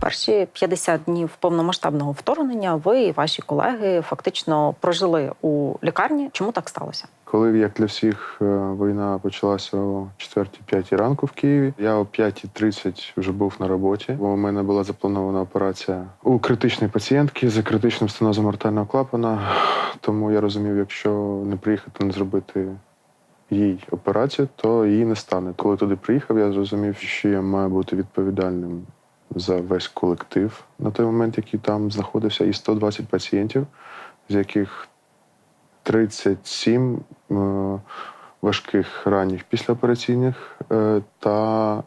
Перші 50 днів повномасштабного вторгнення ви і ваші колеги фактично прожили у лікарні. Чому так сталося? Коли, як для всіх, е, війна почалася о 4-5 ранку в Києві, я о 5.30 вже був на роботі, бо у мене була запланована операція у критичної пацієнтки з критичним стенозом артального клапана. Тому я розумів, якщо не приїхати, не зробити їй операцію, то її не стане. Коли туди приїхав, я зрозумів, що я маю бути відповідальним за весь колектив на той момент, який там знаходився, і 120 пацієнтів, з яких 37 е, важких ранніх післяопераційних е, та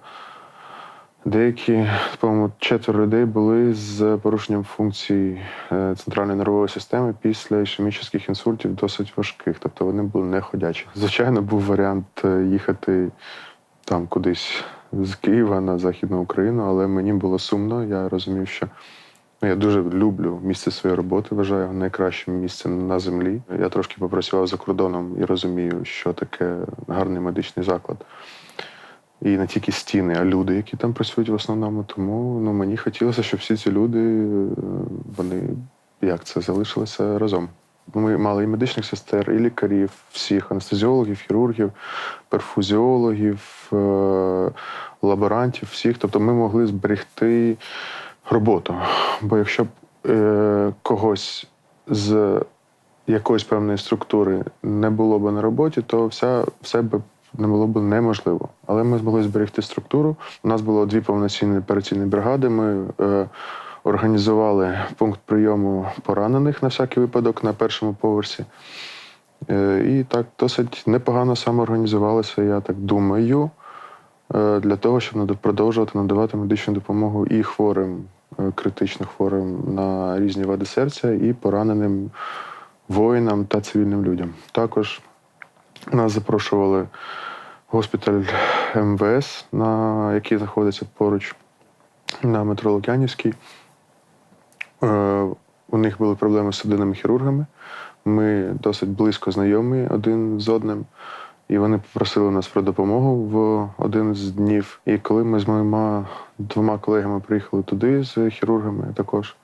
деякі, по-моєму, четверо людей були з порушенням функцій е, центральної нервової системи після ішемічних інсультів досить важких, тобто вони були неходячі. Звичайно, був варіант їхати там кудись з Києва на Західну Україну, але мені було сумно. Я розумів, що Ну, я дуже люблю місце своєї роботи, вважаю його найкращим місцем на землі. Я трошки попрацював за кордоном і розумію, що таке гарний медичний заклад. І не тільки стіни, а люди, які там працюють в основному. Тому ну, мені хотілося, щоб всі ці люди е, вони як це залишилися разом. Ми мали і медичних сестер, і лікарів, всіх анестезіологів, хірургів, перфузіологів, е, лаборантів, всіх. Тобто ми могли зберегти роботу. Бо якщо б е, когось з якоїсь певної структури не було б на роботі, то вся, все б не було б неможливо. Але ми змогли зберегти структуру. У нас було дві повноцінні операційні бригади. Ми е, організували пункт прийому поранених на всякий випадок на першому поверсі. Е, і так досить непогано самоорганізувалися, я так думаю, е, для того, щоб продовжувати надавати медичну допомогу і хворим, е, критично хворим на різні вади серця, і пораненим воїнам та цивільним людям. Також нас запрошували госпіталь МВС, на, який знаходиться поруч на метро Лук'янівській. Е, У них були проблеми з судинними хірургами. Ми досить близько знайомі один з одним, і вони попросили нас про допомогу в один з днів. І коли ми з моїми двома колегами приїхали туди з хірургами також,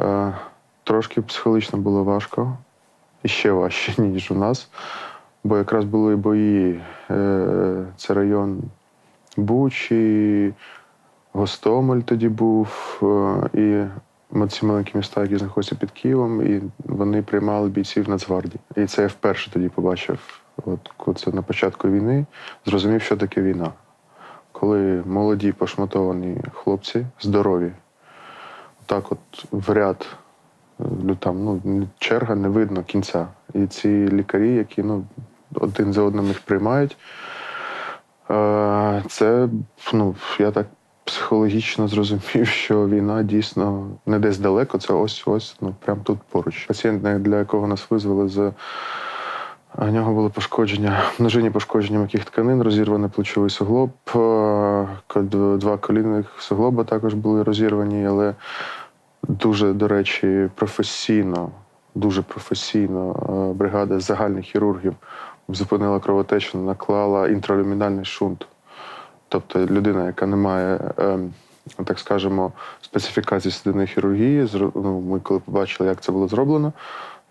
е, трошки психологічно було важко, і ще важче, ніж у нас. Бо якраз були бої. Е, Це Бучі, Гостомель тоді був, і ці маленькі міста, які знаходяться під Києвом, і вони приймали бійців Нацгвардії. І це я вперше тоді побачив, от коли це на початку війни, зрозумів, що таке війна. Коли молоді пошматовані хлопці, здорові, так от в ряд, ну, там, ну, черга не видно кінця. І ці лікарі, які ну, один за одним їх приймають, Е, Це, ну, я так психологічно зрозумів, що війна дійсно не десь далеко, це ось ось, ну прямо тут поруч. Пацієнт, для якого нас визвали з. У нього були пошкодження, множинні пошкодження м'яких тканин, розірваний плечовий суглоб, е, два колінних суглоба також були розірвані, але дуже, до речі, професійно, дуже професійно е, бригада загальних хірургів зупинила кровотечу, наклала інтралюмінальний шунт. Тобто людина, яка не має, ем, так скажемо, специфікації судинної хірургії, ну, ми коли побачили, як це було зроблено,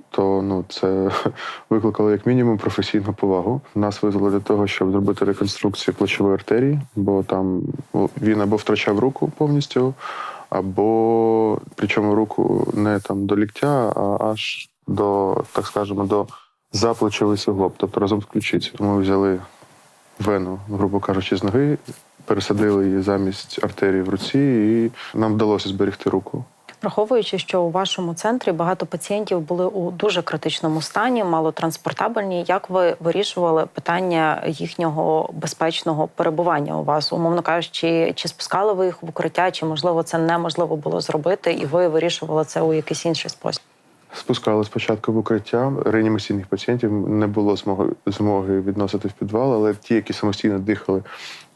то ну, це викликало як мінімум професійну повагу. Нас визвали для того, щоб зробити реконструкцію плечової артерії, бо там ну, він або втрачав руку повністю, або причому руку не там до ліктя, а аж до, так скажемо, до заплечовий суглоб, тобто разом з ключицею. Ми взяли вену, грубо кажучи, з ноги, пересадили її замість артерії в руці, і нам вдалося зберегти руку. Враховуючи, що у вашому центрі багато пацієнтів були у дуже критичному стані, малотранспортабельні. Як ви вирішували питання їхнього безпечного перебування у вас? Умовно кажучи, чи спускали ви їх в укриття, чи можливо це неможливо було зробити, і ви вирішували це у якийсь інший спосіб? Спускали спочатку в укриття. Реанімаційних пацієнтів не було змоги, змоги відносити в підвал, але ті, які самостійно дихали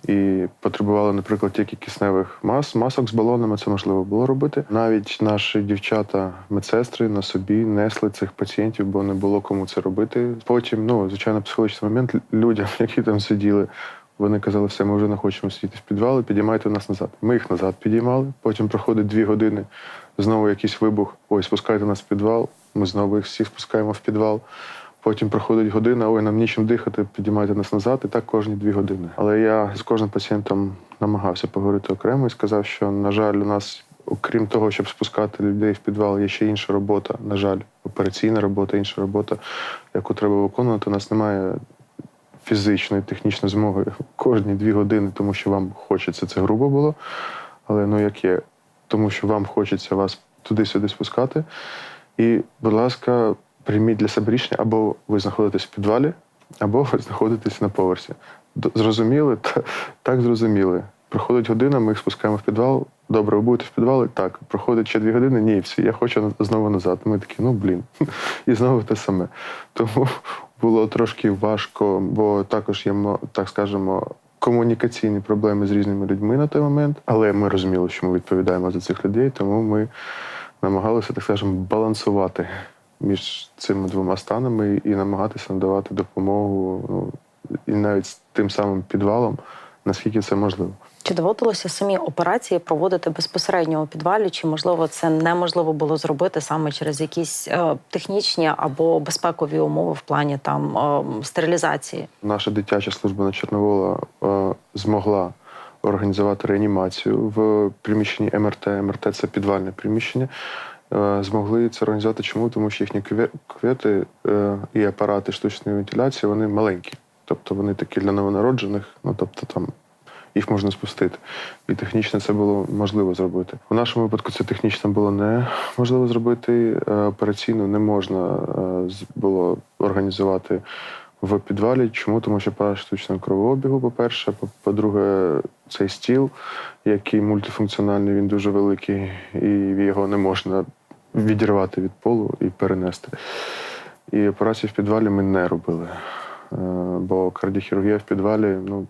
і потребували, наприклад, тільки кисневих мас, масок з балонами, це можливо було робити. Навіть наші дівчата, медсестри на собі несли цих пацієнтів, бо не було кому це робити. Потім, ну звичайно, психологічний момент людям, які там сиділи. Вони казали, все, ми вже не хочемо сидіти в підвалі, підіймайте нас назад. Ми їх назад підіймали. Потім проходить дві години, знову якийсь вибух. Ой, спускайте нас в підвал. Ми знову їх всіх спускаємо в підвал. Потім проходить година, ой, нам нічим дихати, підіймайте нас назад, і так кожні дві години. Але я з кожним пацієнтом намагався поговорити окремо і сказав, що, на жаль, у нас, окрім того, щоб спускати людей в підвал, є ще інша робота. На жаль, операційна робота, інша робота, яку треба виконувати. У нас немає фізичної, технічної змоги кожні дві години, тому що вам хочеться. Це грубо було. Але ну як є, тому що вам хочеться вас туди-сюди спускати. І, будь ласка, прийміть для себе рішення, або ви знаходитесь в підвалі, або ви знаходитесь на поверсі. Зрозуміли? Та- Так зрозуміли. Проходить година, ми їх спускаємо в підвал. Добре, ви будете в підвалі? Так. Проходить ще дві години. Ні, всі, я хочу знову назад. Ми такі, ну блін. І знову те саме. Тому було трошки важко, бо також є, так скажемо, комунікаційні проблеми з різними людьми на той момент. Але ми розуміли, що ми відповідаємо за цих людей, тому ми намагалися, так скажемо, балансувати між цими двома станами і намагатися надавати допомогу ну, і навіть тим самим підвалом, наскільки це можливо. Чи доводилося самі операції проводити безпосередньо у підвалі? Чи можливо це неможливо було зробити саме через якісь е, технічні або безпекові умови в плані там е, стерилізації? Наша дитяча служба на Чорновола е, змогла організувати реанімацію в приміщенні МРТ. МРТ це підвальне приміщення. Е, Змогли це організувати. Чому? Тому що їхні кюве- кювети е, і апарати штучної вентиляції вони маленькі. Тобто вони такі для новонароджених, ну тобто там їх можна спустити. І технічно це було можливо зробити. У нашому випадку це технічно було неможливо зробити. Е, Операційно не можна е, було організувати в підвалі. Чому? Тому що апарат штучного кровообігу, по-перше, По- по-друге, цей стіл, який мультифункціональний, він дуже великий, і його не можна відірвати від полу і перенести. І операції в підвалі ми не робили. Е, Бо кардіохірургія в підвалі ну,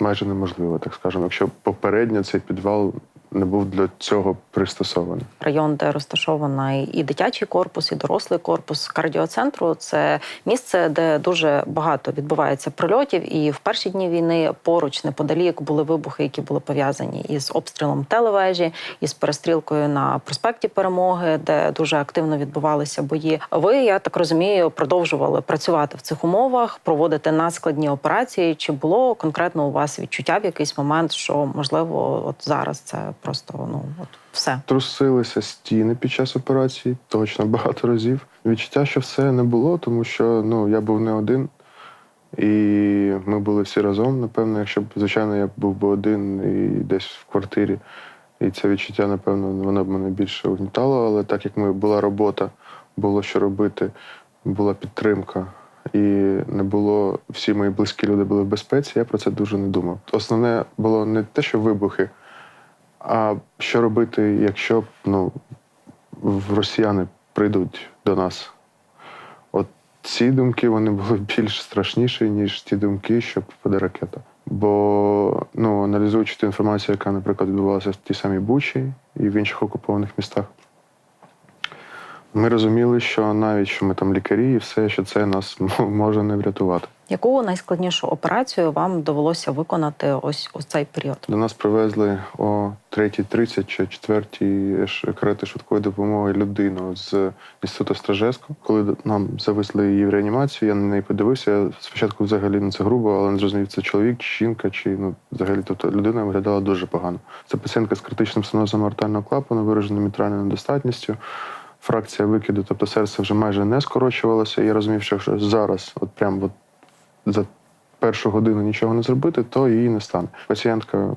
майже неможливо, так скажемо. Якщо попередньо цей підвал не був для цього пристосований. Район, де розташований і дитячий корпус, і дорослий корпус кардіоцентру це місце, де дуже багато відбувається прильотів. І в перші дні війни поруч неподалік були вибухи, які були пов'язані із обстрілом телевежі, із перестрілкою на проспекті Перемоги, де дуже активно відбувалися бої. Ви, я так розумію, продовжували працювати в цих умовах, проводити наскладні операції. Чи було конкретно у вас відчуття в якийсь момент, що можливо, от зараз це просто ну от все. Трусилися стіни під час операції, точно багато разів. Відчуття, що все не було, тому що ну, я був не один. І ми були всі разом. Напевно, якщо б, звичайно, я був би один і десь в квартирі. І це відчуття, напевно, воно б мене більше угнітало. Але так як ми була робота, було що робити, була підтримка, і не було, всі мої близькі люди були в безпеці, я про це дуже не думав. Основне було не те, що вибухи, а що робити, якщо ну, росіяни прийдуть до нас? От ці думки вони були більш страшніші, ніж ті думки, що попаде ракета. Бо ну, аналізуючи ту інформацію, яка, наприклад, відбувалася в тій самій Бучі і в інших окупованих містах, ми розуміли, що навіть що ми там лікарі, і все, що це нас може не врятувати. Яку найскладнішу операцію вам довелося виконати ось у цей період? До нас привезли о 3.30 чи 4 ш- карети швидкої допомоги людину з інституту Стражеско. Коли нам завезли її в реанімацію, я на неї подивився. Я спочатку взагалі ну, це грубо, але не зрозумів, це чоловік, чи жінка, чи ну взагалі тобто людина виглядала дуже погано. Це пацієнтка з критичним стенозом аортального клапану, вираженою мітральною недостатністю. Фракція викиду, тобто серце вже майже не скорочувалося. Я розумів, що якщо зараз, от прям от за першу годину нічого не зробити, то її не стане. Пацієнтка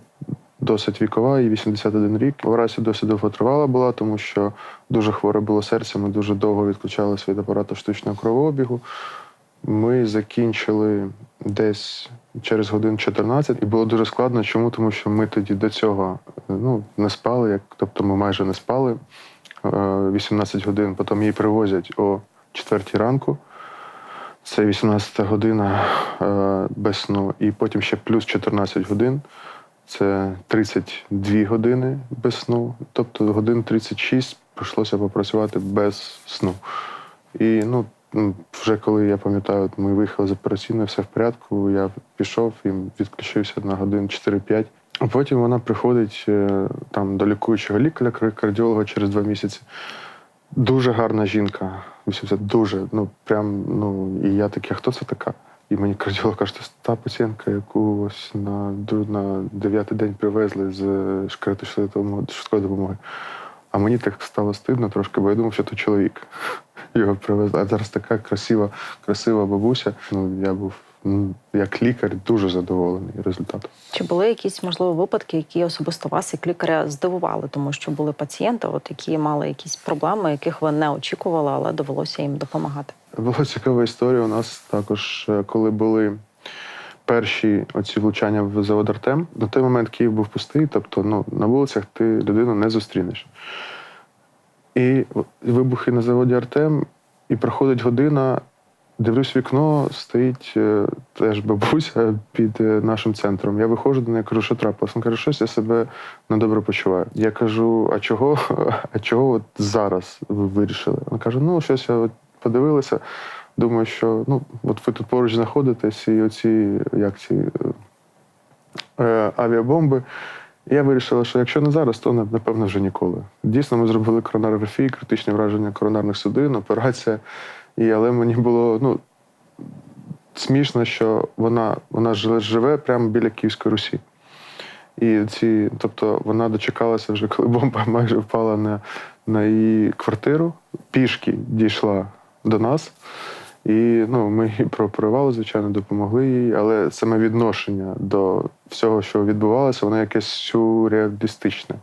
досить вікова, їй 81 рік. Операція досить довготривала була, тому що дуже хворе було серце. Ми дуже довго відключалися від апарату штучного кровообігу. Ми закінчили десь через годин 14, і було дуже складно. Чому? Тому що ми тоді до цього ну, не спали, як, тобто ми майже не спали 18 годин. Потім її привозять о 4 ранку. Це 18 година е, без сну, і потім ще плюс 14 годин. Це 32 години без сну. Тобто годин 36 прийшлося попрацювати без сну. І ну, вже коли я пам'ятаю, ми виїхали з операційної, все в порядку. Я пішов і відключився на годин 4-5. А потім вона приходить е, там до лікуючого лікаря, кар- кардіолога через два місяці. Дуже гарна жінка. 80, дуже. Ну прям, ну і я такий, а хто це така? І мені кардіолог каже, це та пацієнтка, яку ось на, на дев'ятий день привезли з швидкої допомоги- А мені так стало стидно трошки, бо я думав, що то чоловік. Його привезли. А зараз така красива, красива бабуся. Ну, я був як лікар дуже задоволений результатом. Чи були якісь можливо випадки, які особисто вас як лікаря здивували, тому що були пацієнти, от які мали якісь проблеми, яких ви не очікували, але довелося їм допомагати? Була цікава історія у нас також, е, коли були перші оці влучання в завод Артем. На той момент Київ був пустий, тобто ну, на вулицях ти людину не зустрінеш. І вибухи на заводі Артем, і проходить година. Дивлюсь вікно, стоїть е, теж бабуся під е, нашим центром. Я виходжу до неї, кажу, що трапилось. Вона каже, щось я себе недобре почуваю. Я кажу, а чого? А чого от зараз ви вирішили? Вона каже: ну, щось я от подивилася. Думаю, що ну, от ви тут поруч знаходитесь, і оці як ці е, е, авіабомби. Я вирішила, що якщо не зараз, то напевно вже ніколи. Дійсно, ми зробили коронарографію, критичне враження коронарних судин, операція. І, але мені було ну, смішно, що вона, вона живе, прямо біля Київської Русі. І ці, тобто вона дочекалася вже, коли бомба майже впала на, на її квартиру, пішки дійшла до нас. І ну, ми її прооперували, звичайно, допомогли їй, але саме відношення до всього, що відбувалося, воно якесь сюрреалістичне.